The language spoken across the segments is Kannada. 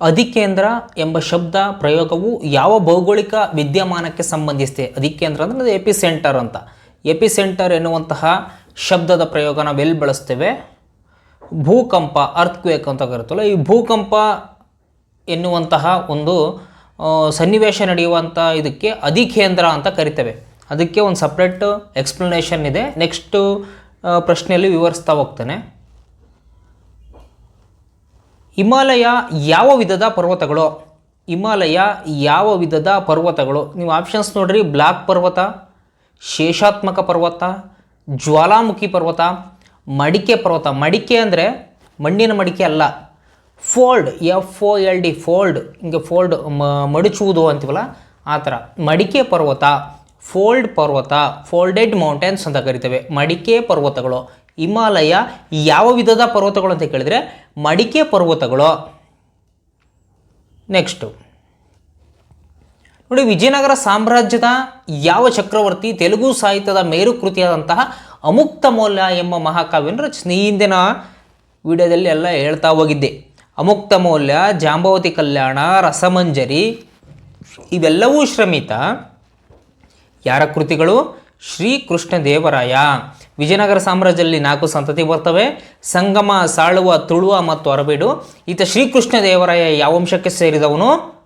ಅಧಿಕೇಂದ್ರ ಎಂಬ ಶಬ್ದ ಪ್ರಯೋಗವು ಯಾವ ಭೌಗೋಳಿಕ ವಿದ್ಯಮಾನಕ್ಕೆ ಸಂಬಂಧಿಸಿದೆ? ಅಧಿಕೇಂದ್ರ ಅಂದರೆ ಅದು ಎಪಿ ಸೆಂಟರ್ ಅಂತ. ಎಪಿ ಸೆಂಟರ್ ಎನ್ನುವಂತಹ ಶಬ್ದದ ಪ್ರಯೋಗ ನಾವೆಲ್ಲಿ ಬಳಸ್ತೇವೆ? ಭೂಕಂಪ ಅರ್ಥಕ್ವೇಕ್ ಅಂತ ಕರಿತಲ್ಲ, ಈ ಭೂಕಂಪ ಎನ್ನುವಂತಹ ಒಂದು ಸನ್ನಿವೇಶ ನಡೆಯುವಂಥ ಇದಕ್ಕೆ ಅಧಿಕೇಂದ್ರ ಅಂತ ಕರಿತೇವೆ. ಅದಕ್ಕೆ ಒಂದು ಸಪ್ರೇಟ್ ಎಕ್ಸ್ಪ್ಲನೇಷನ್ ಇದೆ. ನೆಕ್ಸ್ಟು ಪ್ರಶ್ನೆಯಲ್ಲಿ ವಿವರಿಸ್ತಾ ಹೋಗ್ತೇನೆ. ಹಿಮಾಲಯ ಯಾವ ವಿಧದ ಪರ್ವತಗಳು? ಹಿಮಾಲಯ ಯಾವ ವಿಧದ ಪರ್ವತಗಳು? ನೀವು ಆಪ್ಷನ್ಸ್ ನೋಡ್ರಿ. ಬ್ಲಾಕ್ ಪರ್ವತ, ಶೇಷಾತ್ಮಕ ಪರ್ವತ, ಜ್ವಾಲಾಮುಖಿ ಪರ್ವತ, ಮಡಿಕೆ ಪರ್ವತ. ಮಡಿಕೆ ಅಂದರೆ ಮಣ್ಣಿನ ಮಡಿಕೆ ಅಲ್ಲ. Fold F O L D fold. ಹಿಂಗೆ ಫೋಲ್ಡ್ ಮಡಚುವುದು ಅಂತೀವಲ್ಲ? ಆ ಥರ. ಮಡಿಕೆ ಪರ್ವತ, ಫೋಲ್ಡ್ ಪರ್ವತ, ಫೋಲ್ಡೆಡ್ ಮೌಂಟೇನ್ಸ್ ಅಂತ ಕರಿತೇವೆ. ಮಡಿಕೆ ಪರ್ವತಗಳು. ಹಿಮಾಲಯ ಯಾವ ವಿಧದ ಪರ್ವತಗಳು ಅಂತ ಕೇಳಿದರೆ ಮಡಿಕೆ ಪರ್ವತಗಳು. ನೆಕ್ಸ್ಟು ನೋಡಿ, ವಿಜಯನಗರ ಸಾಮ್ರಾಜ್ಯದ ಯಾವ ಚಕ್ರವರ್ತಿ ತೆಲುಗು ಸಾಹಿತ್ಯದ ಮೇರುಕೃತಿಯಾದಂತಹ ಅಮುಕ್ತ ಮೌಲ್ಯ ಎಂಬ ಮಹಾಕಾವ್ಯವನ್ನು ರಚಿಸಿ ಹಿಂದಿನ ವಿಡಿಯೋದಲ್ಲಿ ಎಲ್ಲ ಹೇಳ್ತಾ ಹೋಗಿದ್ದೆ. ಅಮುಕ್ತ ಮೌಲ್ಯ ಜಾಂಬವತಿ ಕಲ್ಯಾಣ, ರಸಮಂಜರಿ, ಇವೆಲ್ಲವೂ ಶ್ರಮಿತ ಯಾರ ಕೃತಿಗಳು? ಶ್ರೀ ಕೃಷ್ಣ ದೇವರಾಯ ವಿಜಯನಗರ ಸಾಮ್ರಾಜ್ಯದಲ್ಲಿ ನಾಲ್ಕು ಸಂತತಿ ಬರ್ತವೆ. ಸಂಗಮ, ಸಾಳುವ, ತುಳುವ ಮತ್ತು ಅರಬೇಡು. ಈತ ಶ್ರೀಕೃಷ್ಣ ದೇವರಾಯ ಯಾವ ವಂಶಕ್ಕೆ ಸೇರಿದವನು?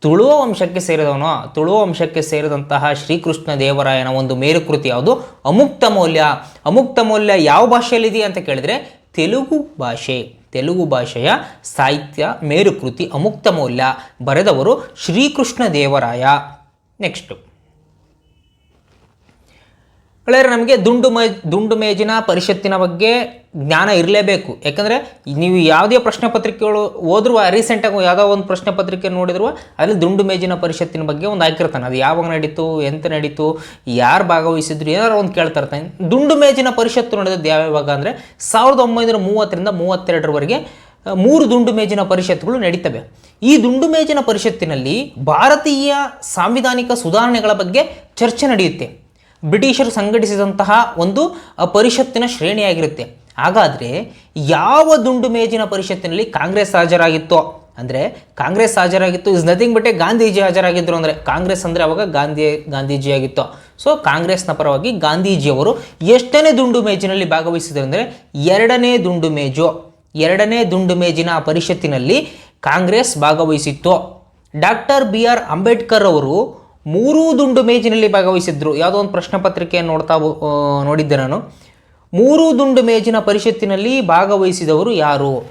ತುಳುವ ವಂಶಕ್ಕೆ ಸೇರಿದವನು. ತುಳುವ ವಂಶಕ್ಕೆ ಸೇರಿದಂತಹ ಶ್ರೀಕೃಷ್ಣ ದೇವರಾಯನ ಒಂದು ಮೇರುಕೃತಿ ಯಾವುದು? ಅಮುಕ್ತ ಮೌಲ್ಯ. ಅಮುಕ್ತ ಮೌಲ್ಯ ಯಾವ ಭಾಷೆಯಲ್ಲಿದೆ ಅಂತ ಕೇಳಿದರೆ ತೆಲುಗು ಭಾಷೆ. ತೆಲುಗು ಭಾಷೆಯ ಸಾಹಿತ್ಯ ಮೇರುಕೃತಿ ಅಮುಕ್ತ ಮೌಲ್ಯ. ಬರೆದವರು ಶ್ರೀಕೃಷ್ಣ ದೇವರಾಯ ನೆಕ್ಸ್ಟು. ಗೆಳೆಯರೆ ನಮಗೆ ದುಂಡು ಮೇ, ದುಂಡು ಮೇಜಿನ ಪರಿಷತ್ತಿನ ಬಗ್ಗೆ ಜ್ಞಾನ ಇರಲೇಬೇಕು. ಯಾಕಂದರೆ ನೀವು ಯಾವುದೇ ಪ್ರಶ್ನೆ ಪತ್ರಿಕೆಗಳು ಹೋದ್ರೂ ರೀಸೆಂಟಾಗಿ ಯಾವುದೋ ಒಂದು ಪ್ರಶ್ನೆ ಪತ್ರಿಕೆ ನೋಡಿದ್ರು ಅಲ್ಲಿ ದುಂಡು ಮೇಜಿನ ಪರಿಷತ್ತಿನ ಬಗ್ಗೆ ಒಂದು ಹಾಕಿರ್ತಾನೆ. ಅದು ಯಾವಾಗ ನಡೀತು, ಎಂತ ನಡೀತು, ಯಾರು ಭಾಗವಹಿಸಿದ್ರು, ಏನಾರು ಒಂದು ಕೇಳ್ತಾ ಇರ್ತಾನೆ ದುಂಡು ಮೇಜಿನ ಪರಿಷತ್ತು ನಡೆದದ್ದು ಯಾವ್ಯಾವಾಗ ಅಂದರೆ ಸಾವಿರದ ಒಂಬೈನೂರ ಮೂವತ್ತರಿಂದ ಮೂವತ್ತೆರಡರವರೆಗೆ ಮೂರು ದುಂಡು ಮೇಜಿನ ಪರಿಷತ್ತುಗಳು ನಡೀತವೆ. ಈ ದುಂಡು ಮೇಜಿನ ಪರಿಷತ್ತಿನಲ್ಲಿ ಭಾರತೀಯ ಸಾಂವಿಧಾನಿಕ ಸುಧಾರಣೆಗಳ ಬಗ್ಗೆ ಚರ್ಚೆ ನಡೆಯುತ್ತೆ. ಬ್ರಿಟಿಷರು ಸಂಘಟಿಸಿದಂತಹ ಒಂದು ಪರಿಷತ್ತಿನ ಶ್ರೇಣಿಯಾಗಿರುತ್ತೆ. ಹಾಗಾದರೆ ಯಾವ ದುಂಡು ಮೇಜಿನ ಪರಿಷತ್ತಿನಲ್ಲಿ ಕಾಂಗ್ರೆಸ್ ಹಾಜರಾಗಿತ್ತೋ ಅಂದರೆ ಕಾಂಗ್ರೆಸ್ ಹಾಜರಾಗಿತ್ತು, ಇಸ್ ನಥಿಂಗ್ ಬಟ್ಟೆ ಗಾಂಧೀಜಿ ಹಾಜರಾಗಿದ್ದರು ಅಂದರೆ, ಕಾಂಗ್ರೆಸ್ ಅಂದರೆ ಅವಾಗ ಗಾಂಧಿ, ಗಾಂಧೀಜಿ ಆಗಿತ್ತು. ಸೊ ಕಾಂಗ್ರೆಸ್ನ ಪರವಾಗಿ ಗಾಂಧೀಜಿಯವರು ಎಷ್ಟನೇ ದುಂಡು ಮೇಜಿನಲ್ಲಿ ಭಾಗವಹಿಸಿದರು ಅಂದರೆ, ಎರಡನೇ ದುಂಡು ಮೇಜು ಎರಡನೇ ದುಂಡು ಮೇಜಿನ ಪರಿಷತ್ತಿನಲ್ಲಿ ಕಾಂಗ್ರೆಸ್ ಭಾಗವಹಿಸಿತ್ತು. ಡಾಕ್ಟರ್ ಬಿ ಆರ್ ಅಂಬೇಡ್ಕರ್ ಅವರು ಮೂರೂ ದುಂಡು ಮೇಜಿನಲ್ಲಿ ಭಾಗವಹಿಸಿದ್ರು. ಯಾವುದೋ ಒಂದು ಪ್ರಶ್ನೆ ಪತ್ರಿಕೆಯನ್ನು ನೋಡ್ತಾ ನೋಡಿದ್ದೆ ನಾನು. ಮೂರು ದುಂಡು ಮೇಜಿನ ಪರಿಷತ್ತಿನಲ್ಲಿ ಭಾಗವಹಿಸಿದವರು ಯಾರು?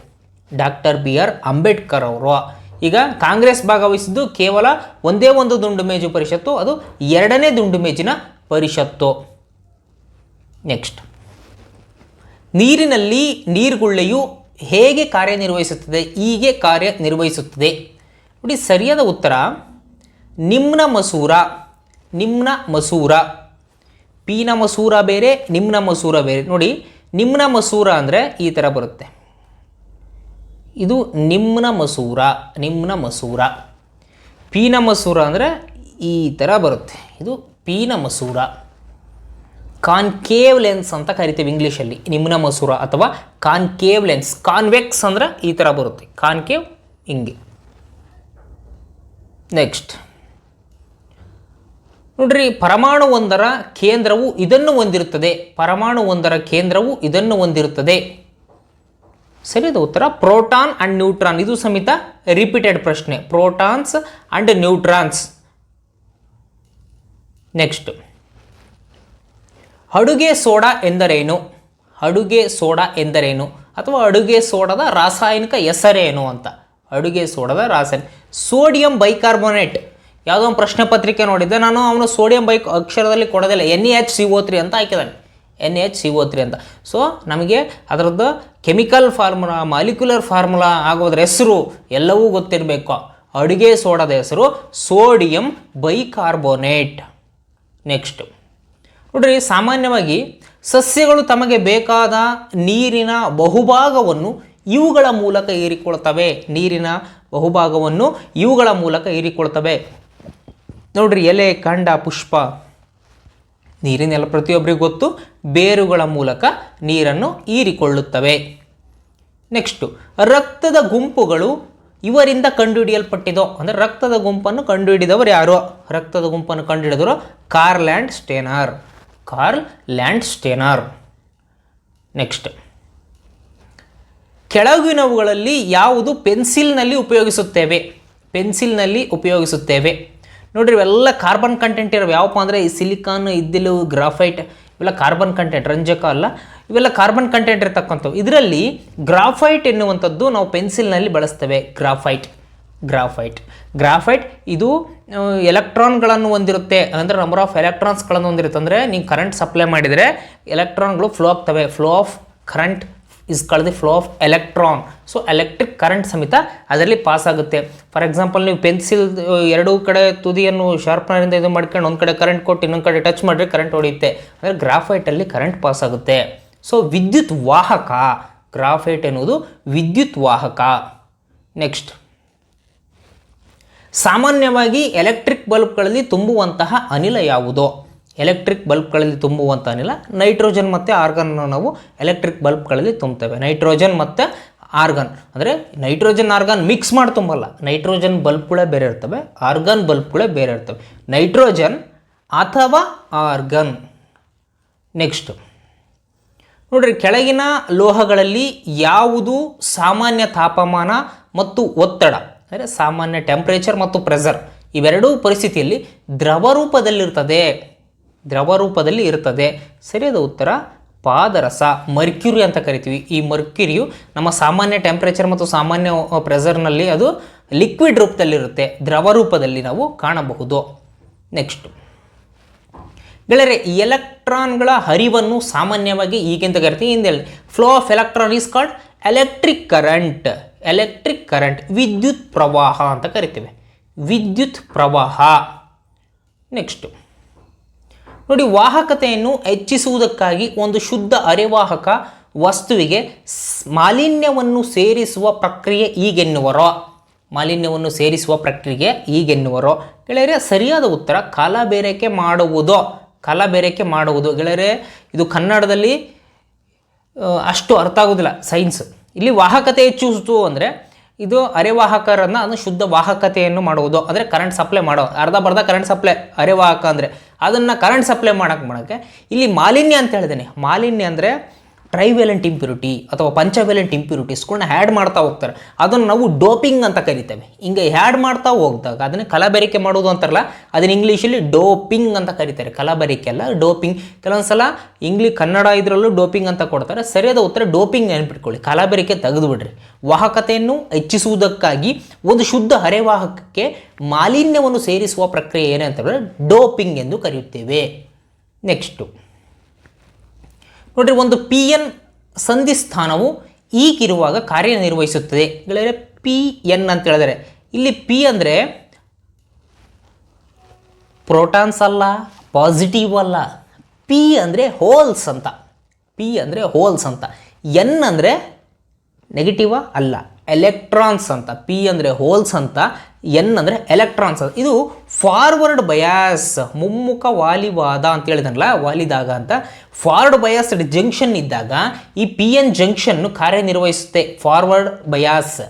ಡಾಕ್ಟರ್ ಬಿ ಆರ್ ಅಂಬೇಡ್ಕರ್ ಅವರು. ಈಗ ಕಾಂಗ್ರೆಸ್ ಭಾಗವಹಿಸಿದ್ದು ಕೇವಲ ಒಂದೇ ಒಂದು ದುಂಡು ಮೇಜು ಪರಿಷತ್ತು, ಅದು ಎರಡನೇ ದುಂಡು ಮೇಜಿನ ಪರಿಷತ್ತು. ನೆಕ್ಸ್ಟ್. ನೀರಿನಲ್ಲಿ ನೀರುಗುಳ್ಳೆಯು ಹೇಗೆ ಕಾರ್ಯನಿರ್ವಹಿಸುತ್ತದೆ? ಹೀಗೆ ಕಾರ್ಯನಿರ್ವಹಿಸುತ್ತದೆ. ನೋಡಿ, ಸರಿಯಾದ ಉತ್ತರ ನಿಮ್ನ ಮಸೂರ ನಿಮ್ನ ಮಸೂರ. ಪೀನ ಮಸೂರ ಬೇರೆ, ನಿಮ್ನ ಮಸೂರ ಬೇರೆ. ನೋಡಿ, ನಿಮ್ನ ಮಸೂರ ಅಂದರೆ ಈ ಥರ ಬರುತ್ತೆ. ಇದು ನಿಮ್ನ ಮಸೂರ ನಿಮ್ನ ಮಸೂರ. ಪೀನ ಮಸೂರ ಅಂದರೆ ಈ ಥರ ಬರುತ್ತೆ. ಇದು ಪೀನ ಮಸೂರ. ಕಾನ್ಕೇವ್ ಲೆನ್ಸ್ ಅಂತ ಕರಿತೀವಿ ಇಂಗ್ಲೀಷಲ್ಲಿ. ನಿಮ್ನ ಮಸೂರ ಅಥವಾ ಕಾನ್ಕೇವ್ ಲೆನ್ಸ್. ಕಾನ್ವೆಕ್ಸ್ ಅಂದರೆ ಈ ಥರ ಬರುತ್ತೆ. ಕಾನ್ಕೇವ್, ಹಿಂಗೆ. ನೆಕ್ಸ್ಟ್. ನೋಡ್ರಿ, ಪರಮಾಣು ಒಂದರ ಕೇಂದ್ರವು ಇದನ್ನು ಹೊಂದಿರುತ್ತದೆ. ಪರಮಾಣು ಒಂದರ ಕೇಂದ್ರವು ಇದನ್ನು ಹೊಂದಿರುತ್ತದೆ. ಸರಿಯಾದ ಉತ್ತರ. Proton and neutron. ಇದು ಸಮೇತ ರಿಪೀಟೆಡ್ ಪ್ರಶ್ನೆ. Protons and neutrons. ನೆಕ್ಸ್ಟ್ ಅಡುಗೆ ಸೋಡಾ ಎಂದರೇನು? ಅಡುಗೆ ಸೋಡಾ ಎಂದರೇನು? ಅಥವಾ ಅಡುಗೆ ಸೋಡಾದ ರಾಸಾಯನಿಕ ಹೆಸರೇನು ಅಂತ? ಅಡುಗೆ ಸೋಡಾದ ರಾಸಾಯನಿಕ. Sodium bicarbonate. ಯಾವುದೋ ಒಂದು ಪ್ರಶ್ನೆ ಪತ್ರಿಕೆ ನೋಡಿದ್ದೆ ನಾನು ಅವನು ಸೋಡಿಯಂ ಬೈಕ್ ಅಕ್ಷರದಲ್ಲಿ ಕೊಡೋದಿಲ್ಲ. N H C O three ಅಂತ ಹಾಕಿದ್ದಾನೆ. N H C O three ಅಂತ. ಸೊ ನಮಗೆ ಅದರದ್ದು ಕೆಮಿಕಲ್ ಫಾರ್ಮುಲಾ, ಮಾಲಿಕ್ಯುಲರ್ ಫಾರ್ಮುಲಾ ಆಗೋದ್ರ ಹೆಸರು ಎಲ್ಲವೂ ಗೊತ್ತಿರಬೇಕು. ಅಡುಗೆ ಸೋಡದ ಹೆಸರು ಸೋಡಿಯಂ ಬೈಕಾರ್ಬೋನೇಟ್. ನೆಕ್ಸ್ಟ್ ನೋಡ್ರಿ, ಸಾಮಾನ್ಯವಾಗಿ ಸಸ್ಯಗಳು ತಮಗೆ ಬೇಕಾದ ನೀರಿನ ಬಹುಭಾಗವನ್ನು ಇವುಗಳ ಮೂಲಕ ಹೀರಿಕೊಳ್ತವೆ ನೀರಿನ ಬಹುಭಾಗವನ್ನು ಇವುಗಳ ಮೂಲಕ ಹೀರಿಕೊಳ್ತವೆ ನೋಡ್ರಿ ಎಲೆ, ಕಾಂಡ, ಪುಷ್ಪ, ನೀರಿನೆಲ್ಲ ಪ್ರತಿಯೊಬ್ಬರಿಗೂ ಗೊತ್ತು. ಬೇರುಗಳ ಮೂಲಕ ನೀರನ್ನು ಹೀರಿಕೊಳ್ಳುತ್ತವೆ. ನೆಕ್ಸ್ಟು ರಕ್ತದ ಗುಂಪುಗಳು ಇವರಿಂದ ಕಂಡುಹಿಡಿಯಲ್ಪಟ್ಟಿದೋ, ಅಂದರೆ ರಕ್ತದ ಗುಂಪನ್ನು ಕಂಡುಹಿಡಿದವರು ಯಾರೋ? ರಕ್ತದ ಗುಂಪನ್ನು ಕಂಡುಹಿಡಿದವರು Karl Landsteiner. Karl Landsteiner. Next ಕೆಳಗಿನವುಗಳಲ್ಲಿ ಯಾವುದು ಪೆನ್ಸಿಲ್ನಲ್ಲಿ ಉಪಯೋಗಿಸುತ್ತೇವೆ? ಪೆನ್ಸಿಲ್ನಲ್ಲಿ ಉಪಯೋಗಿಸುತ್ತೇವೆ. ನೋಡ್ರಿ ಇವೆಲ್ಲ ಕಾರ್ಬನ್ ಕಂಟೆಂಟ್ ಇರೋ ಯಾವಪ್ಪ ಅಂದರೆ ಈ ಸಿಲಿಕಾನ್ ಇದ್ದಿಲು ಗ್ರಾಫೈಟ್ ಇವೆಲ್ಲ ಕಾರ್ಬನ್ ಕಂಟೆಂಟ್ ರಂಜಕ ಅಲ್ಲ. ಇವೆಲ್ಲ ಕಾರ್ಬನ್ ಕಂಟೆಂಟ್ ಇರ್ತಕ್ಕಂಥವು. ಇದರಲ್ಲಿ ಗ್ರಾಫೈಟ್ ಎನ್ನುವಂಥದ್ದು ನಾವು ಪೆನ್ಸಿಲ್ನಲ್ಲಿ ಬಳಸ್ತೇವೆ. ಗ್ರಾಫೈಟ್ ಗ್ರಾಫೈಟ್ ಗ್ರಾಫೈಟ್ ಇದು ಎಲೆಕ್ಟ್ರಾನ್ಗಳನ್ನು ಹೊಂದಿರುತ್ತೆ. ಅಂದರೆ ನಂಬರ್ ಆಫ್ ಎಲೆಕ್ಟ್ರಾನ್ಸ್ಗಳನ್ನು ಹೊಂದಿರುತ್ತೆ. ಅಂದರೆ ನೀವು ಕರೆಂಟ್ ಸಪ್ಲೈ ಮಾಡಿದರೆ ಎಲೆಕ್ಟ್ರಾನ್ಗಳು ಫ್ಲೋ ಆಗ್ತವೆ. Flow of current is called flow of electron so electric current ಸಮೇತ ಅದರಲ್ಲಿ ಪಾಸ್ ಆಗುತ್ತೆ. ಫಾರ್ ಎಕ್ಸಾಂಪಲ್ ನೀವು ಪೆನ್ಸಿಲ್ ಎರಡೂ ಕಡೆ ತುದಿಯನ್ನು ಶಾರ್ಪ್ನರಿಂದ ಇದು ಮಾಡ್ಕೊಂಡು ಒಂದು ಕಡೆ ಕರೆಂಟ್ ಕೊಟ್ಟು ಇನ್ನೊಂದು ಕಡೆ ಟಚ್ ಮಾಡಿದ್ರೆ ಕರೆಂಟ್ ಹೊಡೆಯುತ್ತೆ. ಅಂದರೆ ಗ್ರಾಫೈಟಲ್ಲಿ ಕರೆಂಟ್ ಪಾಸ್ ಆಗುತ್ತೆ. ಸೊ ವಿದ್ಯುತ್ ವಾಹಕ ಗ್ರಾಫೈಟ್ ಎನ್ನುವುದು ವಿದ್ಯುತ್ ವಾಹಕ. ನೆಕ್ಸ್ಟ್ ಸಾಮಾನ್ಯವಾಗಿ ಎಲೆಕ್ಟ್ರಿಕ್ ಬಲ್ಬ್ಗಳಲ್ಲಿ ತುಂಬುವಂತಹ ಅನಿಲ ಯಾವುದು? ಎಲೆಕ್ಟ್ರಿಕ್ ಬಲ್ಬ್ಗಳಲ್ಲಿ ತುಂಬುವಂಥ ಅನಿಲ ನೈಟ್ರೋಜನ್ ಮತ್ತು ಆರ್ಗನ್ ನಾವು ಎಲೆಕ್ಟ್ರಿಕ್ ಬಲ್ಬ್ಗಳಲ್ಲಿ ತುಂಬ್ತೇವೆ ನೈಟ್ರೋಜನ್ ಮತ್ತು ಆರ್ಗನ್. ಅಂದರೆ ನೈಟ್ರೋಜನ್, ಆರ್ಗನ್ ಮಿಕ್ಸ್ ಮಾಡಿ ತುಂಬಲ್ಲ. ನೈಟ್ರೋಜನ್ ಬಲ್ಬ್ಗಳೇ ಬೇರೆ ಇರ್ತವೆ, ಆರ್ಗನ್ ಬಲ್ಬ್ಗಳೇ ಬೇರೆ ಇರ್ತವೆ. ನೈಟ್ರೋಜನ್ ಅಥವಾ ಆರ್ಗನ್. ನೆಕ್ಸ್ಟು ನೋಡಿರಿ, ಕೆಳಗಿನ ಲೋಹಗಳಲ್ಲಿ ಯಾವುದು ಸಾಮಾನ್ಯ ತಾಪಮಾನ ಮತ್ತು ಒತ್ತಡ? ಅಂದರೆ ಸಾಮಾನ್ಯ ಟೆಂಪ್ರೇಚರ್ ಮತ್ತು ಪ್ರೆಸರ್ ಇವೆರಡೂ ಪರಿಸ್ಥಿತಿಯಲ್ಲಿ ದ್ರವ ರೂಪದಲ್ಲಿರ್ತದೆ. ದ್ರವ ರೂಪದಲ್ಲಿ ಇರ್ತದೆ ಸರಿಯಾದ ಉತ್ತರ. ಪಾದರಸ, ಮರ್ಕ್ಯುರಿ ಅಂತ ಕರಿತೀವಿ. ಈ ಮರ್ಕ್ಯುರಿಯು ನಮ್ಮ ಸಾಮಾನ್ಯ ಟೆಂಪ್ರೇಚರ್ ಮತ್ತು ಸಾಮಾನ್ಯ ಪ್ರೆಸರ್ನಲ್ಲಿ ಅದು ಲಿಕ್ವಿಡ್ ರೂಪದಲ್ಲಿರುತ್ತೆ. ದ್ರವ ರೂಪದಲ್ಲಿ ನಾವು ಕಾಣಬಹುದು. ನೆಕ್ಸ್ಟ್ ಗೆಳೆಯರೆ ಎಲೆಕ್ಟ್ರಾನ್ಗಳ ಹರಿವನ್ನು ಸಾಮಾನ್ಯವಾಗಿ ಈಗೆಂತ ಕರಿತೀವಿ. ಹಿಂದೆ ಹೇಳಿ. Flow of electron is called electric current electric current ವಿದ್ಯುತ್ ಪ್ರವಾಹ ಅಂತ ಕರಿತೀವಿ. ವಿದ್ಯುತ್ ಪ್ರವಾಹ. ನೆಕ್ಸ್ಟು ನೋಡಿ, ವಾಹಕತೆಯನ್ನು ಹೆಚ್ಚಿಸುವುದಕ್ಕಾಗಿ ಒಂದು ಶುದ್ಧ ಅರೆವಾಹಕ ವಸ್ತುವಿಗೆ ಮಾಲಿನ್ಯವನ್ನು ಸೇರಿಸುವ ಪ್ರಕ್ರಿಯೆ ಈಗೆನ್ನುವರೋ? ಮಾಲಿನ್ಯವನ್ನು ಸೇರಿಸುವ ಪ್ರಕ್ರಿಯೆ ಈಗೆನ್ನುವರೋ? ಗೆಳೆಯರೆ, ಸರಿಯಾದ ಉತ್ತರ ಕಲಬೆರಕೆ ಮಾಡುವುದು? ಕಲಬೆರಕೆ ಮಾಡುವುದು? ಗೆಳೆಯರೆ, ಇದು ಕನ್ನಡದಲ್ಲಿ ಅಷ್ಟು ಅರ್ಥ ಆಗೋದಿಲ್ಲ, ಸೈನ್ಸ್. ಇಲ್ಲಿ ವಾಹಕತೆ ಹೆಚ್ಚಿಸಿತು ಅಂದರೆ ಇದು ಅರೆವಾಹಕರನ್ನು ಅದು ಶುದ್ಧ ವಾಹಕತೆಯನ್ನು ಮಾಡುವುದು. ಅಂದರೆ ಕರೆಂಟ್ ಸಪ್ಲೈ ಮಾಡೋ, ಅರ್ಧ ಬರ್ಧ ಕರೆಂಟ್ ಸಪ್ಲೈ ಅರೆವಾಹಕ ಅಂದರೆ ಅದನ್ನು ಕರೆಂಟ್ ಸಪ್ಲೈ ಮಾಡೋಕ್ಕೆ ಮಾಡೋಕ್ಕೆ ಇಲ್ಲಿ ಮಾಲಿನ್ಯ ಅಂತ ಹೇಳಿದ್ದೀನಿ ಮಾಲಿನ್ಯ ಅಂದರೆ ಟ್ರೈವೇಲೆಂಟ್ ಇಂಪ್ಯೂರಿಟಿ ಅಥವಾ ಪಂಚವೇಲೆಂಟ್ ಇಂಪ್ಯೂರಿಟೀಸ್ಗಳನ್ನ ಹ್ಯಾಡ್ ಮಾಡ್ತಾ ಹೋಗ್ತಾರೆ. ಅದನ್ನು ನಾವು ಡೋಪಿಂಗ್ ಅಂತ ಕರಿತೇವೆ. ಹಿಂಗೆ ಹ್ಯಾಡ್ ಮಾಡ್ತಾ ಹೋಗಿದಾಗ ಅದನ್ನು ಕಲಬೆರಿಕೆ ಮಾಡೋದು ಅಂತಾರಲ್ಲ, ಅದನ್ನು ಇಂಗ್ಲೀಷಲ್ಲಿ ಡೋಪಿಂಗ್ ಅಂತ ಕರೀತಾರೆ. ಕಲಬೆರಿಕೆ ಅಲ್ಲ ಡೋಪಿಂಗ್ ಕೆಲವೊಂದು ಸಲ ಇಂಗ್ಲಿ ಕನ್ನಡ ಇದರಲ್ಲೂ ಡೋಪಿಂಗ್ ಅಂತ ಕೊಡ್ತಾರೆ. ಸರಿಯಾದ ಉತ್ತರ ಡೋಪಿಂಗ್ ನೆನ್ಪಿಟ್ಕೊಳ್ಳಿ ಕಲಬೆರಿಕೆ ತೆಗೆದುಬಿಡ್ರಿ ವಾಹಕತೆಯನ್ನು ಹೆಚ್ಚಿಸುವುದಕ್ಕಾಗಿ ಒಂದು ಶುದ್ಧ ಹರೆವಾಹಕಕ್ಕೆ ಮಾಲಿನ್ಯವನ್ನು ಸೇರಿಸುವ ಪ್ರಕ್ರಿಯೆ ಏನೇ ಅಂತ ಡೋಪಿಂಗ್ ಎಂದು ಕರೆಯುತ್ತೇವೆ. ನೆಕ್ಸ್ಟು ನೋಡ್ರಿ, ಒಂದು ಪಿ ಎನ್ ಸಂಧಿಸ್ಥಾನವು ಈಗಿರುವಾಗ ಕಾರ್ಯನಿರ್ವಹಿಸುತ್ತದೆ. ಗೆಳೆಯರೆ ಪಿ ಎನ್ ಅಂತ ಹೇಳಿದರೆ, ಇಲ್ಲಿ ಪಿ ಅಂದರೆ ಪ್ರೋಟಾನ್ಸ್ ಅಲ್ಲ ಪಾಸಿಟಿವ್ ಅಲ್ಲ. ಪಿ ಅಂದರೆ ಹೋಲ್ಸ್ ಅಂತ. ಪಿ ಅಂದರೆ ಹೋಲ್ಸ್ ಅಂತ. ಎನ್ ಅಂದರೆ ನೆಗೆಟಿವ ಅಲ್ಲ. ಎಲೆಕ್ಟ್ರಾನ್ಸ್ ಅಂತ ಪಿ ಅಂದರೆ ಹೋಲ್ಸ್ ಅಂತ ಎನ್ ಅಂದರೆ ಎಲೆಕ್ಟ್ರಾನ್ಸ್ ಇದು ಫಾರ್ವರ್ಡ್ ಬಯಾಸ್ ಮುಮ್ಮುಖ ವಾಲಿವಾದ ಅಂತ ಹೇಳಿದನಲ್ಲ, ವಾಲಿದಾಗ ಅಂತ. ಫಾರ್ವರ್ಡ್ ಬಯಾಸ್ಡ್ ಜಂಕ್ಷನ್ ಇದ್ದಾಗ ಈ ಪಿ ಎನ್ ಜಂಕ್ಷನ್ನು ಕಾರ್ಯನಿರ್ವಹಿಸುತ್ತೆ ಫಾರ್ವರ್ಡ್ ಬಯಾಸ್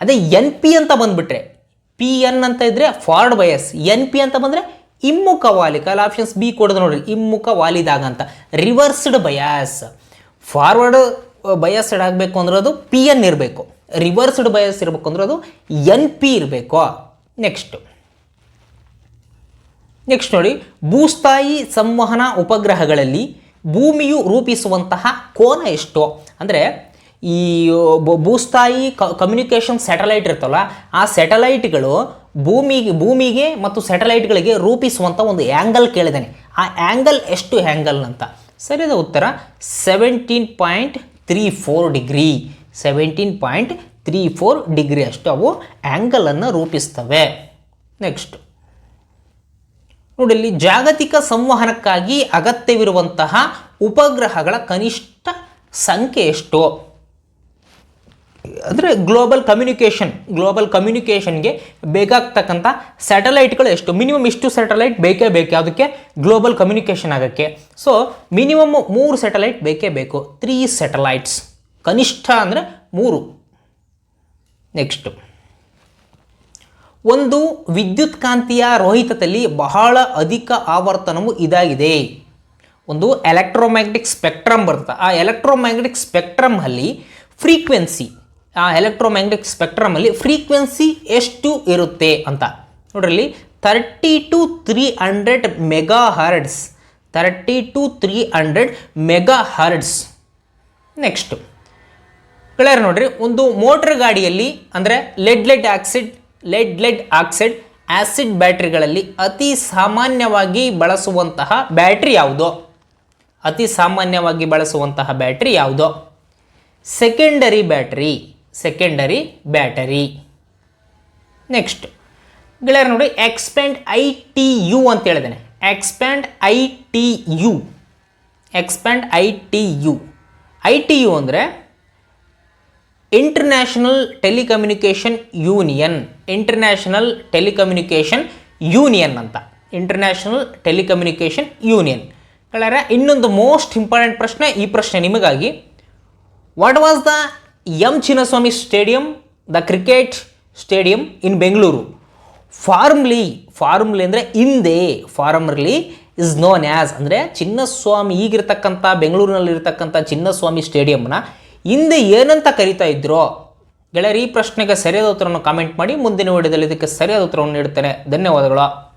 ಅದೇ ಎನ್ ಪಿ ಅಂತ ಬಂದುಬಿಟ್ರೆ ಪಿ ಎನ್ ಅಂತ ಇದ್ರೆ ಫಾರ್ವರ್ಡ್ ಬಯಾಸ್ ಎನ್ ಪಿ ಅಂತ ಬಂದರೆ ಇಮ್ಮುಖ ವಾಲಿ, ಕಲ ಆಪ್ಷನ್ಸ್ ಬಿ ಕೊಡೋದು ನೋಡ್ರಿ ಇಮ್ಮುಖ ವಾಲಿದಾಗ ಅಂತ ರಿವರ್ಸ್ಡ್ ಬಯಾಸ್ ಫಾರ್ವರ್ಡ್ ಬಯಾಸ್ಡ್ ಆಗಬೇಕು ಅಂದ್ರೆ ಅದು ಪಿ ಎನ್ ಇರಬೇಕು. ರಿವರ್ಸ್ಡ್ ಬಯಸ್ ಇರಬೇಕು ಅಂದ್ರೆ ಅದು ಎನ್ ಪಿ ಇರಬೇಕು. ನೆಕ್ಸ್ಟ್ ನೆಕ್ಸ್ಟ್ ನೋಡಿ, ಭೂಸ್ಥಾಯಿ ಸಂವಹನ ಉಪಗ್ರಹಗಳಲ್ಲಿ ಭೂಮಿಯು ರೂಪಿಸುವಂತಹ ಕೋನ ಎಷ್ಟು? ಅಂದರೆ ಈ ಭೂಸ್ಥಾಯಿ ಕಮ್ಯುನಿಕೇಷನ್ ಸ್ಯಾಟಲೈಟ್ ಇರ್ತಲ್ಲ, ಆ ಸ್ಯಾಟಲೈಟ್ಗಳು ಭೂಮಿಗೆ ಭೂಮಿಗೆ ಮತ್ತು ಸ್ಯಾಟಲೈಟ್ಗಳಿಗೆ ರೂಪಿಸುವಂಥ ಒಂದು ಆ್ಯಂಗಲ್ ಕೇಳಿದ್ದಾನೆ. ಆ ಆ್ಯಂಗಲ್ ಎಷ್ಟು ಆ್ಯಂಗಲ್ ಅಂತ? ಸರಿಯಾದ ಉತ್ತರ seventeen point three four degree seventeen point three four degree ಅಷ್ಟು ಅವು ಆ್ಯಂಗಲನ್ನು ರೂಪಿಸ್ತವೆ. ನೆಕ್ಸ್ಟ್ ನೋಡಿ ಇಲ್ಲಿ ಜಾಗತಿಕ ಸಂವಹನಕ್ಕಾಗಿ ಅಗತ್ಯವಿರುವಂತಹ ಉಪಗ್ರಹಗಳ ಕನಿಷ್ಠ ಸಂಖ್ಯೆ ಎಷ್ಟು? ಅಂದರೆ ಗ್ಲೋಬಲ್ ಕಮ್ಯುನಿಕೇಷನ್ ಗ್ಲೋಬಲ್ ಕಮ್ಯುನಿಕೇಷನ್ಗೆ ಬೇಕಾಗ್ತಕ್ಕಂಥ ಸ್ಯಾಟಲೈಟ್ಗಳು ಎಷ್ಟು? ಮಿನಿಮಮ್ ಇಷ್ಟು ಸ್ಯಾಟಲೈಟ್ ಬೇಕೇ ಬೇಕು ಅದಕ್ಕೆ ಗ್ಲೋಬಲ್ ಕಮ್ಯುನಿಕೇಷನ್ ಆಗೋಕ್ಕೆ. ಸೊ ಮಿನಿಮಮ್ ಮೂರು ಸ್ಯಾಟಲೈಟ್ ಬೇಕೇ ಬೇಕು. ತ್ರೀ ಸ್ಯಾಟಲೈಟ್ಸ್ ಕನಿಷ್ಠ ಅಂದರೆ ಮೂರು. ನೆಕ್ಸ್ಟು ಒಂದು ವಿದ್ಯುತ್ ಕಾಂತೀಯ ರೋಹಿತದಲ್ಲಿ ಬಹಳ ಅಧಿಕ ಆವರ್ತನವು ಇದಾಗಿದೆ. ಒಂದು ಎಲೆಕ್ಟ್ರೋಮ್ಯಾಗ್ನೆಟಿಕ್ ಸ್ಪೆಕ್ಟ್ರಮ್ ಬರ್ತದೆ. ಆ ಎಲೆಕ್ಟ್ರೋಮ್ಯಾಗ್ನೆಟಿಕ್ ಸ್ಪೆಕ್ಟ್ರಮಲ್ಲಿ ಫ್ರೀಕ್ವೆನ್ಸಿ ಆ ಎಲೆಕ್ಟ್ರೋಮ್ಯಾಗ್ನೆಟಿಕ್ ಸ್ಪೆಕ್ಟ್ರಮಲ್ಲಿ ಫ್ರೀಕ್ವೆನ್ಸಿ ಎಷ್ಟು ಇರುತ್ತೆ ಅಂತ. ನೋಡ್ರಲ್ಲಿ thirty to three hundred megahertz thirty to three hundred megahertz next ಗೆಳೆಯರು ನೋಡ್ರಿ? ಒಂದು ಮೋಟರ್ ಗಾಡಿಯಲ್ಲಿ ಅಂದರೆ lead lead acid lead lead oxide acid ಬ್ಯಾಟ್ರಿಗಳಲ್ಲಿ ಅತಿ ಸಾಮಾನ್ಯವಾಗಿ ಬಳಸುವಂತಹ ಬ್ಯಾಟ್ರಿ ಯಾವುದು? ಅತಿ ಸಾಮಾನ್ಯವಾಗಿ ಬಳಸುವಂತಹ ಬ್ಯಾಟ್ರಿ ಯಾವುದೋ? Secondary battery secondary battery next ಗೆಳೆಯರು ನೋಡಿ? ಎಕ್ಸ್ಪ್ಯಾಂಡ್ ಐ ಟಿ ಯು ಅಂತ ಹೇಳಿದ್ದೇನೆ. Expand I T U expand I T U I T U ಅಂದರೆ international telecommunication union international telecommunication union ಅಂತ. ಇಂಟರ್ನ್ಯಾಷನಲ್ ಟೆಲಿಕಮ್ಯುನಿಕೇಷನ್ ಯೂನಿಯನ್ ಕಳರ ಇನ್ನೊಂದು ಮೋಸ್ಟ್ ಇಂಪಾರ್ಟೆಂಟ್ ಪ್ರಶ್ನೆ, ಈ ಪ್ರಶ್ನೆ ನಿಮಗಾಗಿ. What was the M Chinnaswamy stadium the cricket stadium in Bengaluru formerly formerly ಅಂದರೆ ಹಿಂದೆ. ಫಾರ್ಮರ್ಲಿ ಇಸ್ ನೋನ್ ಆ್ಯಸ್ ಅಂದರೆ ಚಿನ್ನಸ್ವಾಮಿ ಈಗಿರ್ತಕ್ಕಂಥ ಬೆಂಗಳೂರಿನಲ್ಲಿರ್ತಕ್ಕಂಥ ಚಿನ್ನಸ್ವಾಮಿ ಸ್ಟೇಡಿಯಂನ ಹಿಂದೆ ಏನಂತ ಕರಿತಾ ಇದ್ರೋ, ಗೆಳೆಯರು, ಈ ಪ್ರಶ್ನೆಗೆ ಸರಿಯಾದ ಉತ್ತರವನ್ನು ಕಾಮೆಂಟ್ ಮಾಡಿ, ಮುಂದಿನ ವಿಡಿಯೋದಲ್ಲಿ ಇದಕ್ಕೆ ಸರಿಯಾದ ಉತ್ತರವನ್ನು ನೀಡುತ್ತೇನೆ. ಧನ್ಯವಾದಗಳು.